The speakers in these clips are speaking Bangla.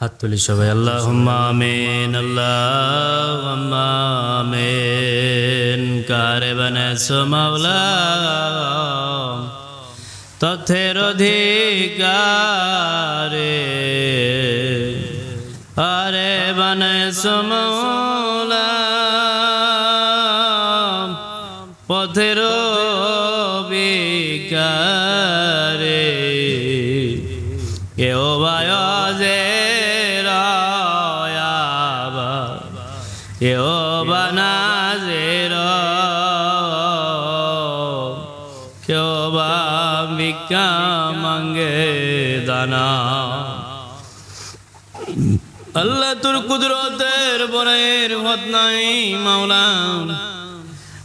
হাত তুলি সবাই। আল্লাহ আমিন আল্লাহ আমিন। কারে বানাইছো মাওলা? তথের অধিকারে। আরে বানাইছো মাওলা। পথের বিকারে ভিক্ষা মাঙ্গে দানা। আল্লাহ তোর কুদরতের বরের হত নাই, মাওলা।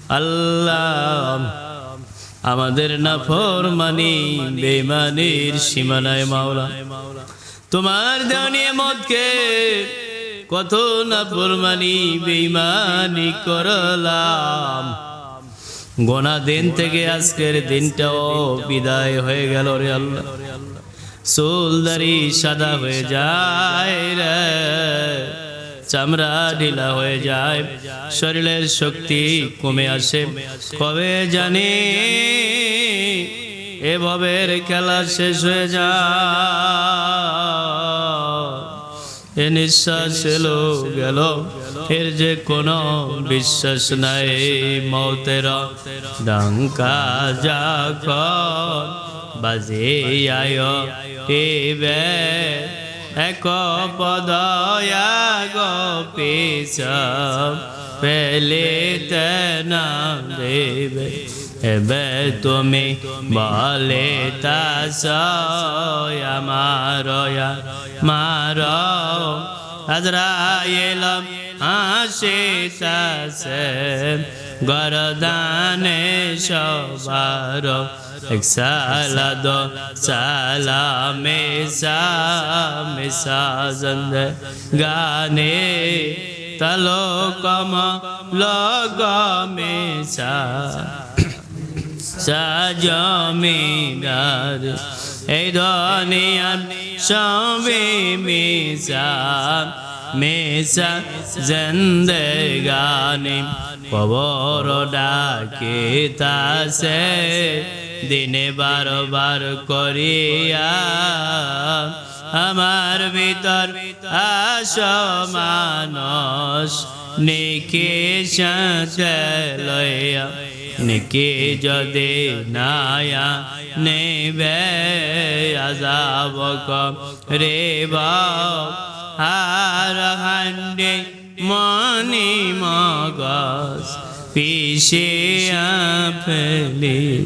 আল্লাহ আমাদের নাফর মানি বেমানির সীমানায়, মাওলা। তোমার দেওয়ানি মতকে কত নাফর মানি বেমানি করলাম। গোনা দিন থেকে আজকের দিনটাও বিদায় হয়ে গেল রে আল্লাহ। চুলদারি সাদা হয়ে যায় রে, চামড়া ঢিলা হয়ে যায়, শরীরের শক্তি কমে আসে। কবে জানি এভাবে খেলা শেষ হয়ে যায়। এ নিঃশ্বাস এলো গেল। এর যে কোনো বিশ্বাস নাই। মৌতের ডঙ্কা যখন বাজে আয় টিবে এক পদয়া গো পিছ পেলিতে না দেবে। তুমি বলে তাস আমার মার আজরাইল আসিতাছে গরদানে সবার। সালাদ, সালামে সামিসা জন্দ গানে তলো কম লগ মেসা সাজমিনার। এই দুনিয়ার সবে মেসা মেসা জিন্দগানি। কবর ডাকে তাসে, দিনে বারবার করিয়া আমার ভিতর আস মানস নিকে লইয়া নিকে যদি নায়া, নেবে আজাব রে হার হান্ডে মনি মগস পিছে ফেলে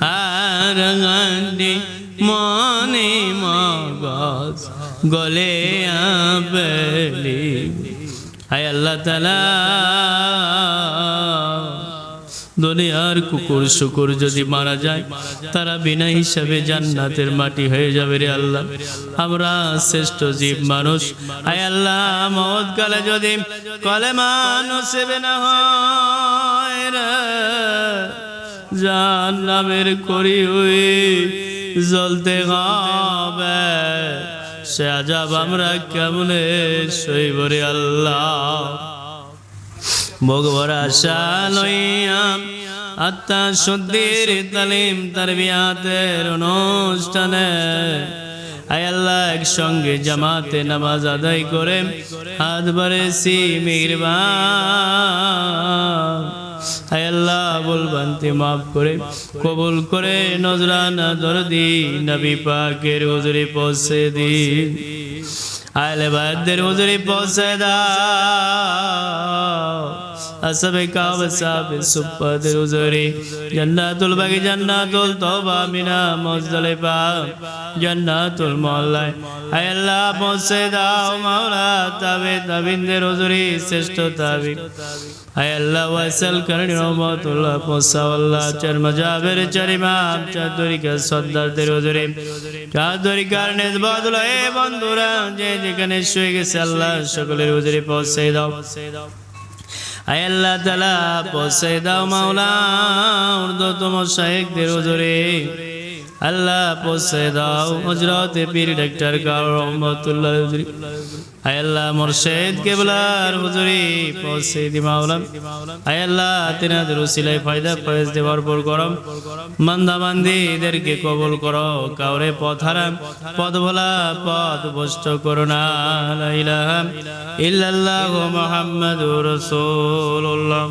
হার হান্ডে মনে মগস গলে আপেলি হায় আল্লাহ তালা দুনিয়ার কুকুর শুকুর যদি মারা যায়, তারা বিনা হিসাবে জান্নাতের মাটি হয়ে যাবে রে আল্লাহ। আমরা শ্রেষ্ঠ জীব মানুষ। আয় আল্লাহ মদ কালে যদি কলে মানুষ না হয় করি হই জ্বলতে হবে। সে আজাব আমরা কেমনে সইবরে আল্লাহ? ভগবর আশা লইয়াম আত্মা শুদ্ধির তালিম তার বিয়াতের অনুষ্ঠানে আয় আল্লাহ একসঙ্গে জামাতে নামাজ আদায় করে হাত বাড়েছি, মিরবান। আল্লাহ বলবান্তি মাফ করে, কবুল করে নজরানা দরদি, নবী পাকের হুজুরে পৌঁছে দিন। আয়লে বাদের হুজুরে পৌঁছে দাও। আসবে কাব সাবে সুপাদের হুজুরি জান্নাতুল বাগি জান্নাতুল তওবা মিনা মুজদালিফা জান্নাতুল মোল্লায় আয় আল্লাহ পৌঁছে দাও মাওলা তাবে তাবিনদের হুজুরি শ্রেষ্ঠ তাবি আয় আল্লাহ ওয়াসাল করনি রহমতুল্লাহ চার মজাবের চার ইমাম চার তরিকা সর্দারদের হুজুরি চার তরিকার নেজবাদুল এ বন্ধুরা যে যেখানে শুয়ে গেছে আল্লাহ সকলের হুজুরি পৌঁছে দাও আয় আল্লাহ তালা পৌঁছে দাও মাওলা উর্দতম শাহেকদের হুজুরি। আল্লাহ পৌঁছে দাও। হজরতে পীর ডাক্তার কার রহমতুল্লাহ হুজুরি আয় আল্লাহ মোরশেদ কেবলার হুজুরি পৌঁছে দি মাওলাম আয় আল্লাহ তিনাদের উসিলায় ফায়দা ফয়েজ দেওয়ার পর করম। মান্দা বান্দিদেরকে কবুল করো, কাউরে পথারাম পদ ভোলা পদ ভষ্ট করো না। ইলাহা ইল্লাল্লাহু মুহাম্মাদুর রাসূলুল্লাহ।